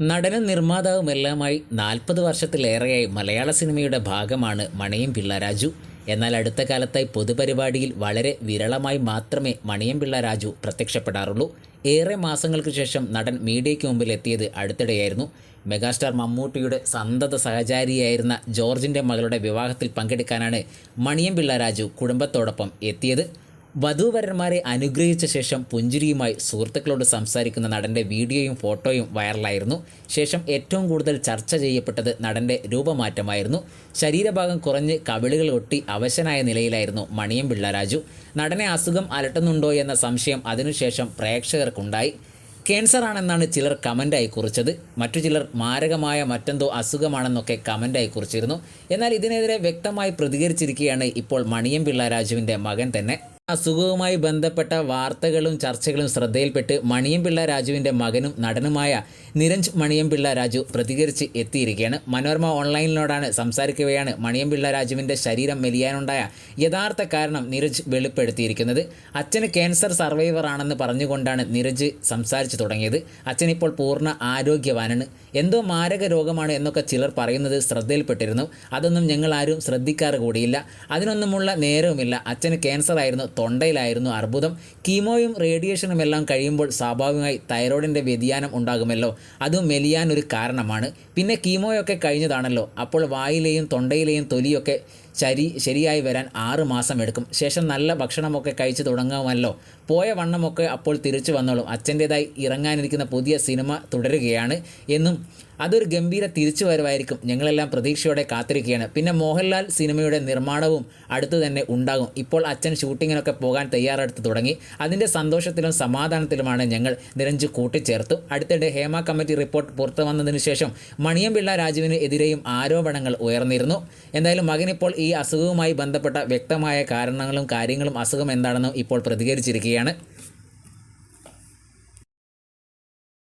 നടനും നിർമ്മാതാവുമെല്ലാമായി നാൽപ്പത് വർഷത്തിലേറെയായി മലയാള സിനിമയുടെ ഭാഗമാണ് മണിയം പിള്ള രാജു. എന്നാൽ അടുത്ത കാലത്തായി പൊതുപരിപാടിയിൽ വളരെ വിരളമായി മാത്രമേ മണിയം പിള്ള രാജു പ്രത്യക്ഷപ്പെടാറുള്ളൂ. ഏറെ മാസങ്ങൾക്ക് ശേഷം നടൻ മീഡിയയ്ക്ക് മുമ്പിൽ എത്തിയത് അടുത്തിടെയായിരുന്നു. മെഗാസ്റ്റാർ മമ്മൂട്ടിയുടെ സന്തത സഹചാരിയായിരുന്ന ജോർജിന്റെ മകളുടെ വിവാഹത്തിൽ പങ്കെടുക്കാനാണ് മണിയം പിള്ള രാജു കുടുംബത്തോടൊപ്പം എത്തിയത്. വധൂവരന്മാരെ അനുഗ്രഹിച്ച ശേഷം പുഞ്ചിരിയുമായി സുഹൃത്തുക്കളോട് സംസാരിക്കുന്ന നടന്റെ വീഡിയോയും ഫോട്ടോയും വൈറലായിരുന്നു. ശേഷം ഏറ്റവും കൂടുതൽ ചർച്ച ചെയ്യപ്പെട്ടത് നടന്റെ രൂപമാറ്റമായിരുന്നു. ശരീരഭാഗം കുറഞ്ഞ് കവിളുകൾ ഒട്ടി അവശനായ നിലയിലായിരുന്നു മണിയം പിള്ളരാജു. നടനെ അസുഖം അലട്ടുന്നുണ്ടോ എന്ന സംശയം അതിനുശേഷം പ്രേക്ഷകർക്കുണ്ടായി. ക്യാൻസർ ആണെന്നാണ് ചിലർ കമന്റായി കുറിച്ചത്. മറ്റു ചിലർ മാരകമായ മറ്റെന്തോ അസുഖമാണെന്നൊക്കെ കമന്റായി കുറിച്ചിരുന്നു. എന്നാൽ ഇതിനെതിരെ വ്യക്തമായി പ്രതികരിച്ചിരിക്കുകയാണ് ഇപ്പോൾ മണിയം പിള്ള രാജുവിന്റെ മകൻ തന്നെ. അസുഖവുമായി ബന്ധപ്പെട്ട വാർത്തകളും ചർച്ചകളും ശ്രദ്ധയിൽപ്പെട്ട് മണിയംപിള്ള രാജുവിന്റെ മകനും നടനുമായ നിരഞ്ജ് മണിയംപിള്ള രാജു പ്രതികരിച്ച് എത്തിയിരിക്കുകയാണ്. മനോരമ ഓൺലൈനിനോടാണ് സംസാരിക്കവെയാണ് മണിയംപിള്ള രാജുവിന്റെ ശരീരം മെലിയാനുണ്ടായ യഥാർത്ഥ കാരണം നിരജ് വെളിപ്പെടുത്തിയിരിക്കുന്നത്. അച്ഛന് ക്യാൻസർ സർവൈവർ ആണെന്ന് പറഞ്ഞുകൊണ്ടാണ് നിരജ് സംസാരിച്ചു തുടങ്ങിയത്. അച്ഛൻ ഇപ്പോൾ പൂർണ ആരോഗ്യവാനാണ്. എന്തോ മാരക രോഗമാണ് എന്നൊക്കെ ചിലർ പറയുന്നത് ശ്രദ്ധയിൽപ്പെട്ടിരുന്നു. അതൊന്നും ഞങ്ങൾ ആരും ശ്രദ്ധിക്കാറ് കൂടിയില്ല. അതിനൊന്നുമുള്ള നേരവുമില്ല. അച്ഛന് ക്യാൻസർ ആയിരുന്നു തൊണ്ടയിലായിരുന്നു അർബുദം. കീമോയും റേഡിയേഷനും എല്ലാം കഴിയുമ്പോൾ സ്വാഭാവികമായി തൈറോയിഡിന്റെ വ്യതിയാനം ഉണ്ടാകുമല്ലോ. അതും മെലിയാൻ ഒരു കാരണമാണ്. പിന്നെ കീമോയൊക്കെ കഴിഞ്ഞതാണല്ലോ. അപ്പോൾ വായിലെയും തൊണ്ടയിലെയും തൊലിയൊക്കെ ശരി ശരിയായി വരാൻ ആറ് മാസം എടുക്കും. ശേഷം നല്ല ഭക്ഷണമൊക്കെ കഴിച്ചു തുടങ്ങുമല്ലോ പോയ വണ്ണമൊക്കെ അപ്പോൾ തിരിച്ചു വന്നോളും. അച്ഛന്റേതായി ഇറങ്ങാനിരിക്കുന്ന പുതിയ സിനിമ തുടരുകയാണ് എന്നും അതൊരു ഗംഭീര തിരിച്ചു വരവായിരിക്കും. ഞങ്ങളെല്ലാം പ്രതീക്ഷയോടെ കാത്തിരിക്കുകയാണ്. പിന്നെ മോഹൻലാൽ സിനിമയുടെ നിർമ്മാണവും അടുത്തു തന്നെ ഉണ്ടാകും. ഇപ്പോൾ അച്ഛൻ ഷൂട്ടിങ്ങിനൊക്കെ പോകാൻ തയ്യാറെടുത്ത് തുടങ്ങി. അതിന്റെ സന്തോഷത്തിലും സമാധാനത്തിലുമാണ് ഞങ്ങൾ നിരഞ്ജ് കൂട്ടിച്ചേർത്തു. അടുത്തിടെ ഹേമ കമ്മിറ്റി റിപ്പോർട്ട് പുറത്തു വന്നതിന് ശേഷം മണിയംപിള്ള രാജുവിന് എതിരെയും ആരോപണങ്ങൾ ഉയർന്നിരുന്നു. എന്തായാലും മകനിപ്പോൾ ഈ അസുഖവുമായി ബന്ധപ്പെട്ട വ്യക്തമായ കാരണങ്ങളും കാര്യങ്ങളും അസുഖം എന്താണെന്നും ഇപ്പോൾ പ്രതികരിച്ചിരിക്കുകയാണ്.